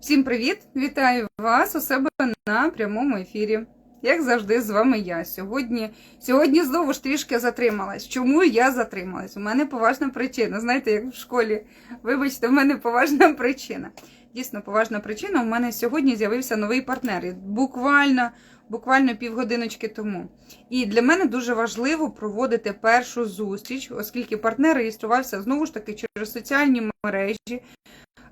Всім привіт! Вітаю вас у себе на прямому ефірі. Як завжди, з вами я. Сьогодні сьогодні знову ж трішки затрималась. Чому я затрималась? У мене поважна причина. Знаєте, як в школі, вибачте, в мене поважна причина. Дійсно, поважна причина. У мене сьогодні з'явився новий партнер. Буквально, буквально півгодиночки тому. І для мене дуже важливо проводити першу зустріч, оскільки партнер реєструвався знову ж таки через соціальні мережі.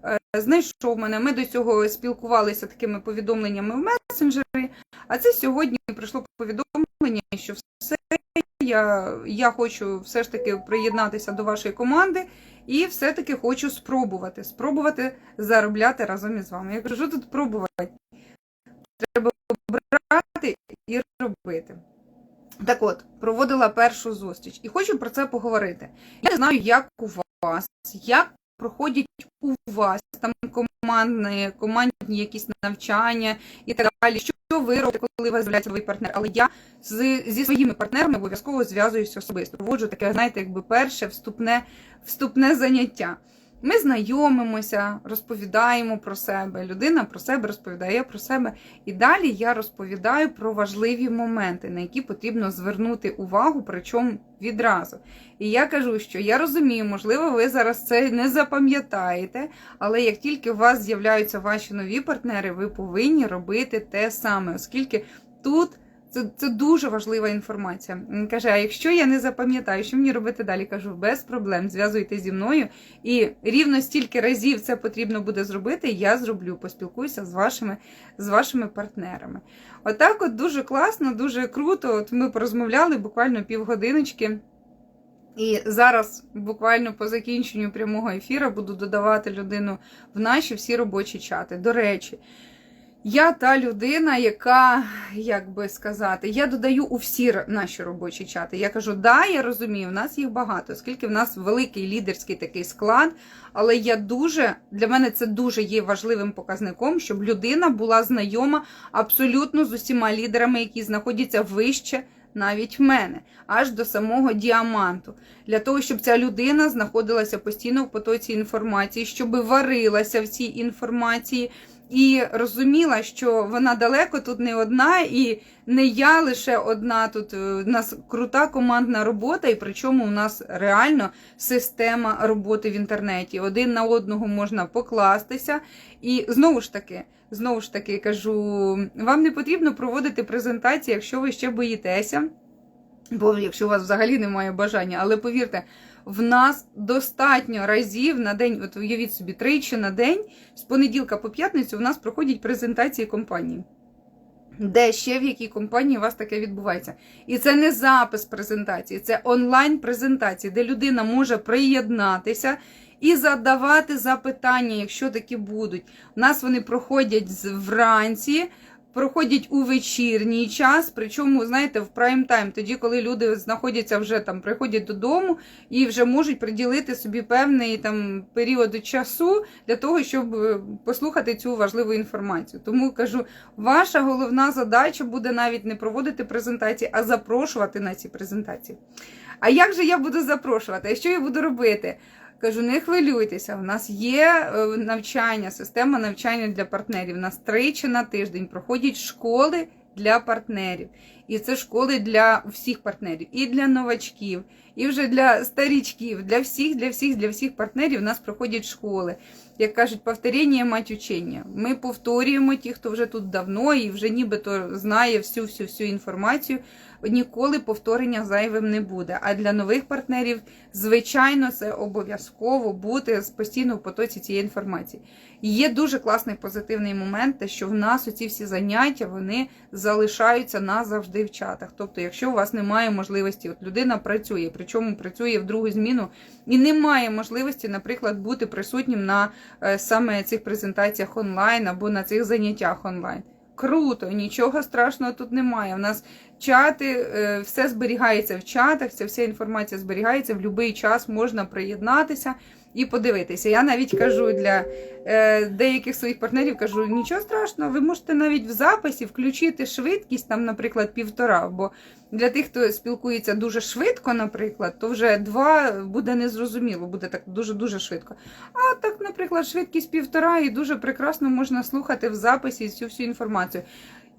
Е, Знайшов мене. Ми до цього спілкувалися такими повідомленнями в месенджері. А це сьогодні прийшло повідомлення, що все я, я хочу все ж таки приєднатися до вашої команди і все-таки хочу спробувати. Спробувати заробляти разом із вами. Я кажу, тут пробувати? Треба брати і робити. Так от, проводила першу зустріч і хочу про це поговорити. Я не знаю, як у вас, як проходять у вас там командні, командні якісь навчання і так далі. Що ви робите, коли у вас з'являється новий партнер? Але я з, зі своїми партнерами обов'язково зв'язуюся особисто. Проводжу таке, знаєте, якби перше вступне, вступне заняття. Ми знайомимося, розповідаємо про себе. Людина про себе розповідає про себе. І далі я розповідаю про важливі моменти, на які потрібно звернути увагу, причому відразу. І я кажу, що я розумію, можливо, ви зараз це не запам'ятаєте, але як тільки у вас з'являються ваші нові партнери, ви повинні робити те саме, оскільки тут. Це це дуже важлива інформація. Він каже: а якщо я не запам'ятаю, що мені робити далі? Кажу, без проблем, зв'язуйте зі мною. І рівно стільки разів це потрібно буде зробити, я зроблю, поспілкуюся з вашими з вашими партнерами. Отак, от, дуже класно, дуже круто. От ми порозмовляли буквально півгодиночки. І зараз, буквально по закінченню прямого ефіру, буду додавати людину в наші всі робочі чати. До речі. Я та людина, яка, як би сказати, я додаю у всі наші робочі чати. Я кажу, да, я розумію, в нас їх багато, оскільки в нас великий лідерський такий склад. Але я дуже для мене це дуже є важливим показником, щоб людина була знайома абсолютно з усіма лідерами, які знаходяться вище. Навіть в мене, аж до самого діаманту, для того, щоб ця людина знаходилася постійно в потоці інформації, щоб варилася в цій інформації, і розуміла, що вона далеко тут не одна, і не я лише одна. Тут е, у нас крута командна робота, і причому у нас реально система роботи в інтернеті. Один на одного можна покластися. І знову ж таки, знову ж таки кажу, вам не потрібно проводити презентації, якщо ви ще боїтеся. Бо якщо у вас взагалі немає бажання, але повірте, в нас достатньо разів на день, от уявіть собі, тричі на день, з понеділка по п'ятницю, у нас проходять презентації компанії. Де ще в якій компанії у вас таке відбувається? І це не запис презентації, це онлайн-презентації, де людина може приєднатися і задавати запитання, якщо такі будуть. У нас вони проходять вранці проходять у вечірній час, причому, знаєте, в прайм-тайм, тоді, коли люди знаходяться вже там, приходять додому і вже можуть приділити собі певний там період часу для того, щоб е, послухати цю важливу інформацію. Тому кажу, ваша головна задача буде навіть не проводити презентації, а запрошувати на ці презентації. А як же я буду запрошувати? А що я буду робити? Кажу, не хвилюйтеся, в нас є е, навчання, система навчання для партнерів. У нас тричі на тиждень проходять школи для партнерів. І це школи для всіх партнерів, і для новачків, і вже для старічків, для всіх, для всіх, для всіх партнерів у нас проходять школи. Як кажуть, повторення мать учення. Ми повторюємо ті, хто вже тут давно і вже нібито знає всю всю всю інформацію. Ніколи повторення зайвим не буде. А для нових партнерів, звичайно, це обов'язково бути постійно в потоці цієї інформації. І є дуже класний позитивний момент, те, що в нас оці всі заняття вони залишаються назавжди в чатах. Тобто, якщо у вас немає можливості, от людина працює, причому працює в другу зміну, і немає можливості, наприклад, бути присутнім на е, саме цих презентаціях онлайн або на цих заняттях онлайн. Круто, нічого страшного тут немає. У нас чати, е, все зберігається в чатах, ця вся інформація зберігається в будь-який час можна приєднатися і подивитися. Я навіть кажу для е, деяких своїх партнерів, кажу, нічого страшного, ви можете навіть в записі включити швидкість, там, наприклад, півтора. Бо для тих, хто спілкується дуже швидко, наприклад, то вже два буде незрозуміло, буде так дуже-дуже швидко. А так, наприклад, швидкість півтора, і дуже прекрасно можна слухати в записі цю всю інформацію.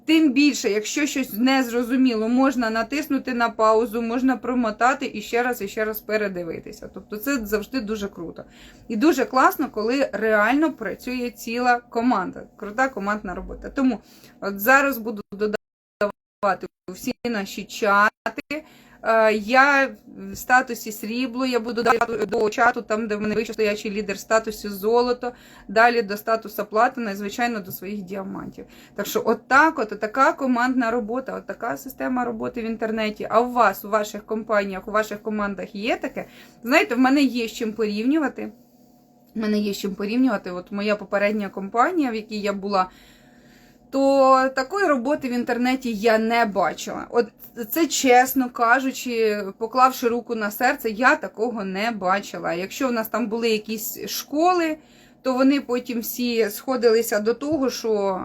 Тим більше, якщо щось незрозуміло, можна натиснути на паузу, можна промотати і ще раз і ще раз передивитися. Тобто це завжди дуже круто. І дуже класно, коли реально працює ціла команда. Крута командна робота. Тому от зараз буду додавати всі наші чати. Е, Я в статусі срібло, я буду додавати до чату, там, де в мене вище стоячий лідер в статусі золото, далі до статусу платина і, звичайно, до своїх діамантів. Так що, отак, от, така командна робота, от така система роботи в інтернеті. А у вас, у ваших компаніях, у ваших командах є таке? Знаєте, в мене є з чим порівнювати. В мене є з чим порівнювати. От моя попередня компанія, в якій я була, то такої роботи в інтернеті я не бачила. От це чесно кажучи, поклавши руку на серце, я такого не бачила. Якщо в нас там були якісь школи, то вони потім всі сходилися до того, що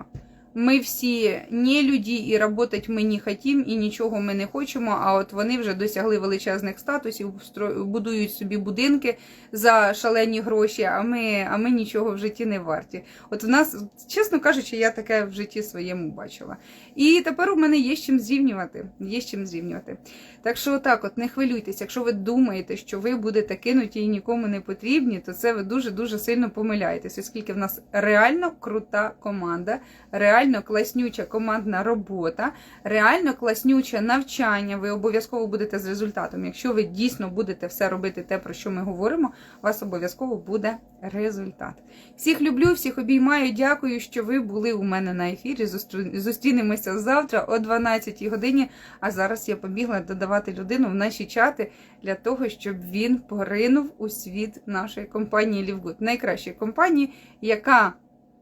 ми всі не люди і працювати ми не хотім, і нічого ми не хочемо. А от вони вже досягли величезних статусів, будують собі будинки за шалені гроші, а ми, а ми нічого в житті не варті. От в нас, чесно кажучи, я таке в житті своєму бачила. І тепер у мене є з чим зрівнювати. Є з чим зрівнювати. Так що отак, от не хвилюйтесь, якщо ви думаєте, що ви будете кинуті і нікому не потрібні, то це ви дуже дуже сильно помиляєтесь, оскільки в нас реально крута команда, реально класнюча командна робота, реально класнюче навчання. Ви обов'язково будете з результатом. Якщо ви дійсно будете все робити те, про що ми говоримо, у вас обов'язково буде результат. Всіх люблю, всіх обіймаю. Дякую, що ви були у мене на ефірі. Зустрінемося завтра о 12 годині. А зараз я побігла додавати людину в наші чати для того, щоб він поринув у світ нашої компанії Лівгуд, найкращої компанії, яка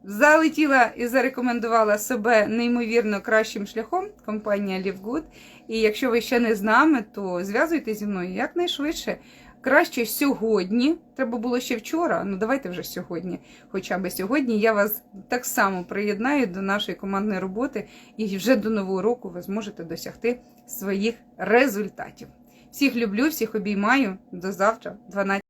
залетіла і зарекомендувала себе неймовірно кращим шляхом. Компанія Лівгуд. І якщо ви ще не з нами, то зв'язуйтесь зі мною якнайшвидше. Краще сьогодні, треба було ще вчора, ну давайте вже сьогодні. Хоча б сьогодні я вас так само приєднаю до нашої командної роботи, і вже до нового року ви зможете досягти своїх результатів. Всіх люблю, всіх обіймаю. До завтра, 12.